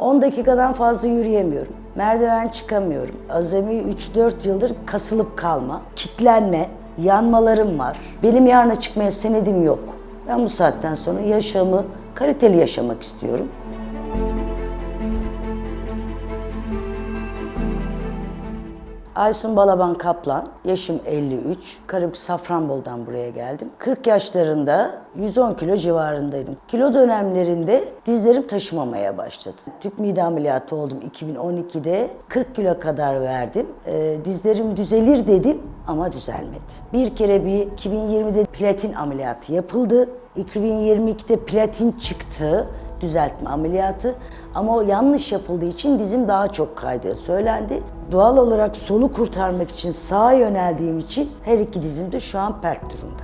10 dakikadan fazla yürüyemiyorum. Merdiven çıkamıyorum. Azami 3-4 yıldır kasılıp kalma, kitlenme, yanmalarım var. Benim yarına çıkmaya senedim yok. Ben bu saatten sonra yaşamı kaliteli yaşamak istiyorum. Aysun Balaban Kaplan, yaşım 53, Karabük Safranbolu'dan buraya geldim. 40 yaşlarında 110 kilo civarındaydım. Kilo dönemlerinde dizlerim taşımamaya başladı. Tüp mide ameliyatı oldum 2012'de. 40 kilo kadar verdim. Ee, dizlerim düzelir dedim ama düzelmedi. Bir kere bir 2020'de platin ameliyatı yapıldı. 2022'de platin çıktı düzeltme ameliyatı ama o yanlış yapıldığı için dizim daha çok kaydığı söylendi. Doğal olarak solu kurtarmak için sağa yöneldiğim için her iki dizim de şu an pert durumda.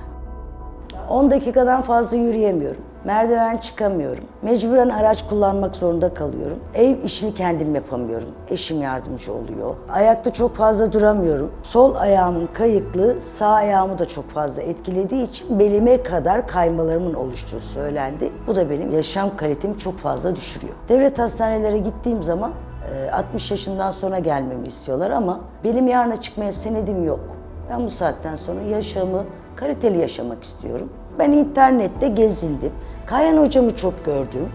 10 dakikadan fazla yürüyemiyorum. Merdiven çıkamıyorum. Mecburen araç kullanmak zorunda kalıyorum. Ev işini kendim yapamıyorum. Eşim yardımcı oluyor. Ayakta çok fazla duramıyorum. Sol ayağımın kayıklığı sağ ayağımı da çok fazla etkilediği için belime kadar kaymalarımın oluştuğu söylendi. Bu da benim yaşam kalitemi çok fazla düşürüyor. Devlet hastanelere gittiğim zaman 60 yaşından sonra gelmemi istiyorlar ama benim yarına çıkmaya senedim yok. Ben bu saatten sonra yaşamı kaliteli yaşamak istiyorum. Ben internette gezindim. Kayan hocamı çok gördüm.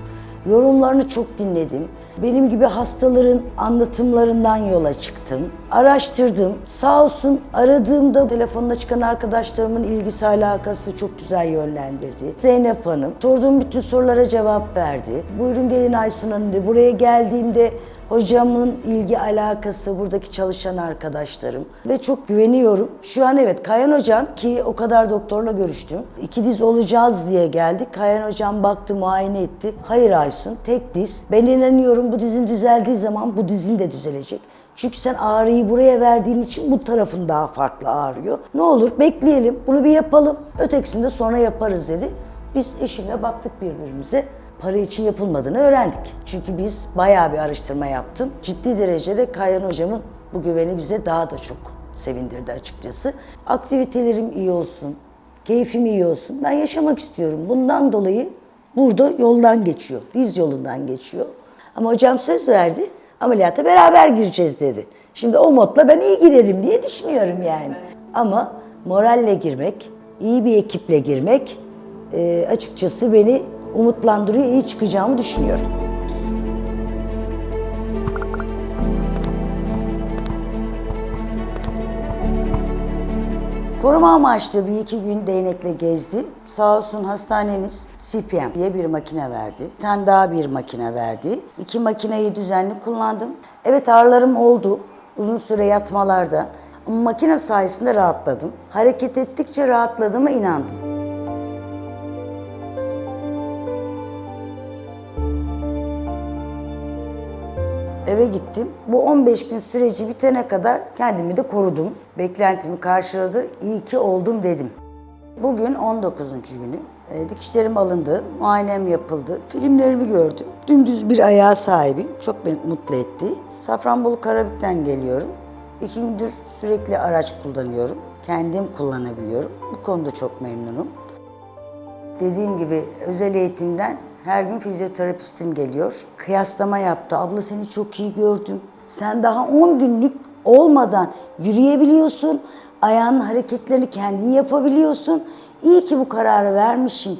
Yorumlarını çok dinledim. Benim gibi hastaların anlatımlarından yola çıktım. Araştırdım. Sağ olsun aradığımda telefonuna çıkan arkadaşlarımın ilgisi alakası çok güzel yönlendirdi. Zeynep Hanım sorduğum bütün sorulara cevap verdi. Buyurun gelin Aysun Hanım dedi. Buraya geldiğimde Hocamın ilgi alakası, buradaki çalışan arkadaşlarım ve çok güveniyorum. Şu an evet Kayan Hocam ki o kadar doktorla görüştüm. İki diz olacağız diye geldik. Kayan Hocam baktı, muayene etti. Hayır Aysun, tek diz. Ben inanıyorum bu dizin düzeldiği zaman bu dizin de düzelecek. Çünkü sen ağrıyı buraya verdiğin için bu tarafın daha farklı ağrıyor. Ne olur bekleyelim, bunu bir yapalım. Ötekisini de sonra yaparız dedi. Biz eşimle baktık birbirimize para için yapılmadığını öğrendik. Çünkü biz bayağı bir araştırma yaptım. Ciddi derecede Kayan hocamın bu güveni bize daha da çok sevindirdi açıkçası. Aktivitelerim iyi olsun, keyfim iyi olsun. Ben yaşamak istiyorum. Bundan dolayı burada yoldan geçiyor, diz yolundan geçiyor. Ama hocam söz verdi, ameliyata beraber gireceğiz dedi. Şimdi o modla ben iyi girerim diye düşünüyorum yani. Ama moralle girmek, iyi bir ekiple girmek e, açıkçası beni umutlandırıyor, iyi çıkacağımı düşünüyorum. Koruma amaçlı bir iki gün değnekle gezdim. Sağ olsun hastanemiz CPM diye bir makine verdi. Bir tane daha bir makine verdi. İki makineyi düzenli kullandım. Evet ağrılarım oldu. Uzun süre yatmalarda. Ama makine sayesinde rahatladım. Hareket ettikçe rahatladığıma inandım. Eve gittim. Bu 15 gün süreci bitene kadar kendimi de korudum. Beklentimi karşıladı. İyi ki oldum dedim. Bugün 19. günüm. E, dikişlerim alındı, muayenem yapıldı. Filmlerimi gördüm. Dümdüz bir ayağa sahibim. Çok beni mutlu etti. Safranbolu Karabük'ten geliyorum. İki gündür sürekli araç kullanıyorum. Kendim kullanabiliyorum. Bu konuda çok memnunum. Dediğim gibi özel eğitimden her gün fizyoterapistim geliyor. Kıyaslama yaptı. Abla seni çok iyi gördüm. Sen daha 10 günlük olmadan yürüyebiliyorsun. Ayağının hareketlerini kendin yapabiliyorsun. İyi ki bu kararı vermişsin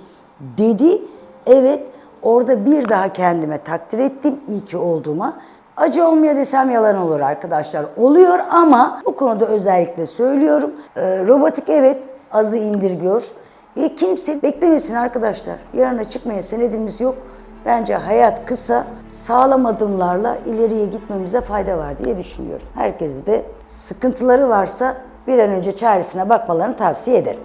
dedi. Evet orada bir daha kendime takdir ettim. İyi ki olduğuma. Acı olmuyor desem yalan olur arkadaşlar. Oluyor ama bu konuda özellikle söylüyorum. Ee, robotik evet azı indirgiyor. E, kimse beklemesin arkadaşlar. Yarına çıkmaya senedimiz yok. Bence hayat kısa, sağlam adımlarla ileriye gitmemize fayda var diye düşünüyorum. Herkesi de sıkıntıları varsa bir an önce çaresine bakmalarını tavsiye ederim.